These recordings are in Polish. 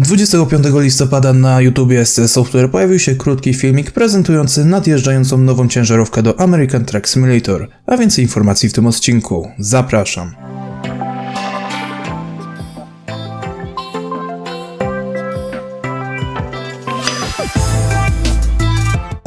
25 listopada na YouTubie SC Software pojawił się krótki filmik prezentujący nadjeżdżającą nową ciężarówkę do American Truck Simulator, a więcej informacji w tym odcinku. Zapraszam.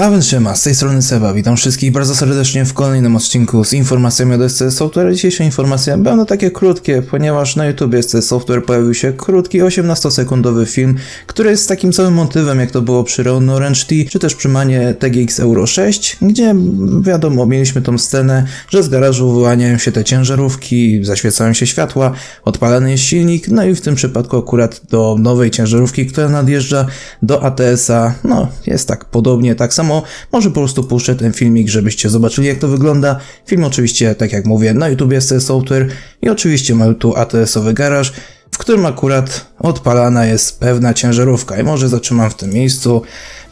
A więc siema, z tej strony Seba, witam wszystkich bardzo serdecznie w kolejnym odcinku z informacjami od SC Software. Dzisiejsze informacje będą takie krótkie, ponieważ na YouTube SC Software pojawił się krótki 18-sekundowy film, który jest takim samym motywem jak to było przy Renault Orange T, czy też przy Manie TGX Euro 6, gdzie wiadomo, mieliśmy tą scenę, że z garażu wyłaniają się te ciężarówki, zaświecają się światła, odpalany jest silnik, no i w tym przypadku akurat do nowej ciężarówki, która nadjeżdża do ATS-a, no jest tak podobnie, tak samo może po prostu puszczę ten filmik, żebyście zobaczyli jak to wygląda. Film oczywiście, tak jak mówię, na YouTube jest software i oczywiście mamy tu ATS-owy garaż, w którym akurat odpalana jest pewna ciężarówka i może zatrzymam w tym miejscu.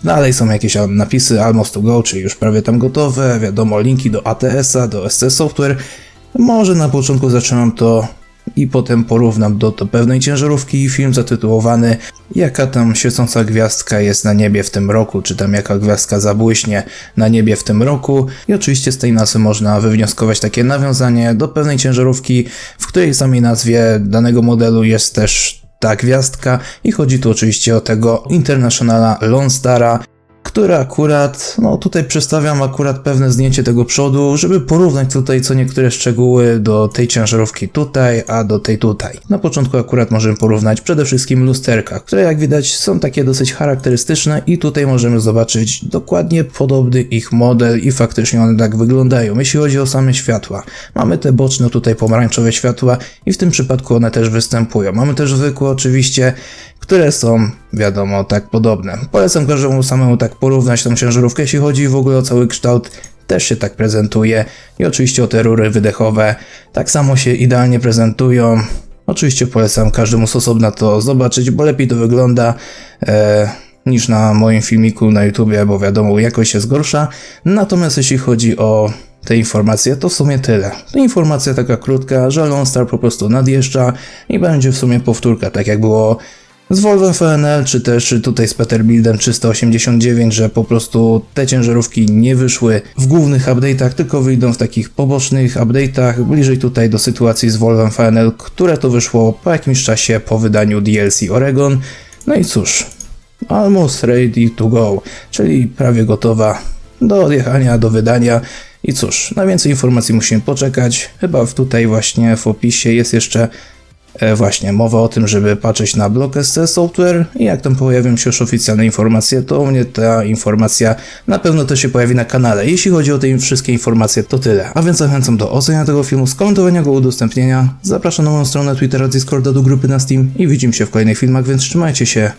Dalej są jakieś napisy almost to go, czyli już prawie tam gotowe, wiadomo, linki do ATS-a, do SC Software. Może na początku zatrzymam to i potem porównam do, do pewnej ciężarówki film zatytułowany Jaka tam świecąca gwiazdka jest na niebie w tym roku, czy tam jaka gwiazdka zabłyśnie na niebie w tym roku. I oczywiście z tej nazwy można wywnioskować takie nawiązanie do pewnej ciężarówki, w której samej nazwie danego modelu jest też ta gwiazdka i chodzi tu oczywiście o tego Internationala Lone Stara, które akurat, no tutaj przedstawiam akurat pewne zdjęcie tego przodu, żeby porównać tutaj co niektóre szczegóły do tej ciężarówki tutaj, a do tej tutaj. Na początku akurat możemy porównać przede wszystkim lusterka, które jak widać są takie dosyć charakterystyczne i tutaj możemy zobaczyć dokładnie podobny ich model i faktycznie one tak wyglądają. Jeśli chodzi o same światła, mamy te boczne tutaj pomarańczowe światła i w tym przypadku one też występują. Mamy też zwykłe oczywiście, które są, wiadomo, tak podobne. Polecam każdemu samemu tak porównać tą ciężarówkę, jeśli chodzi w ogóle o cały kształt, też się tak prezentuje. I oczywiście o te rury wydechowe, tak samo się idealnie prezentują. Oczywiście polecam każdemu z osobna to zobaczyć, bo lepiej to wygląda e, niż na moim filmiku na YouTubie, bo wiadomo, jakość jest gorsza. Natomiast jeśli chodzi o te informacje, to w sumie tyle. To informacja taka krótka, że Lone Star po prostu nadjeżdża i będzie w sumie powtórka, tak jak było z Volvo FNL, czy też tutaj z Peterbiltem 389, że po prostu te ciężarówki nie wyszły w głównych update'ach, tylko wyjdą w takich pobocznych update'ach, bliżej tutaj do sytuacji z Volvo FNL, które to wyszło po jakimś czasie po wydaniu DLC Oregon. No i cóż, almost ready to go, czyli prawie gotowa do odjechania, do wydania. I cóż, na więcej informacji musimy poczekać. Chyba tutaj właśnie w opisie jest jeszcze właśnie mowa o tym, żeby patrzeć na blog SC Software i jak tam pojawią się już oficjalne informacje, to u mnie ta informacja na pewno też się pojawi na kanale. Jeśli chodzi o te wszystkie informacje, to tyle. A więc zachęcam do oceniania tego filmu, skomentowania go, udostępnienia. Zapraszam na moją stronę Twittera, Discorda, do grupy na Steam i widzimy się w kolejnych filmach, więc trzymajcie się.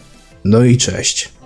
No i cześć.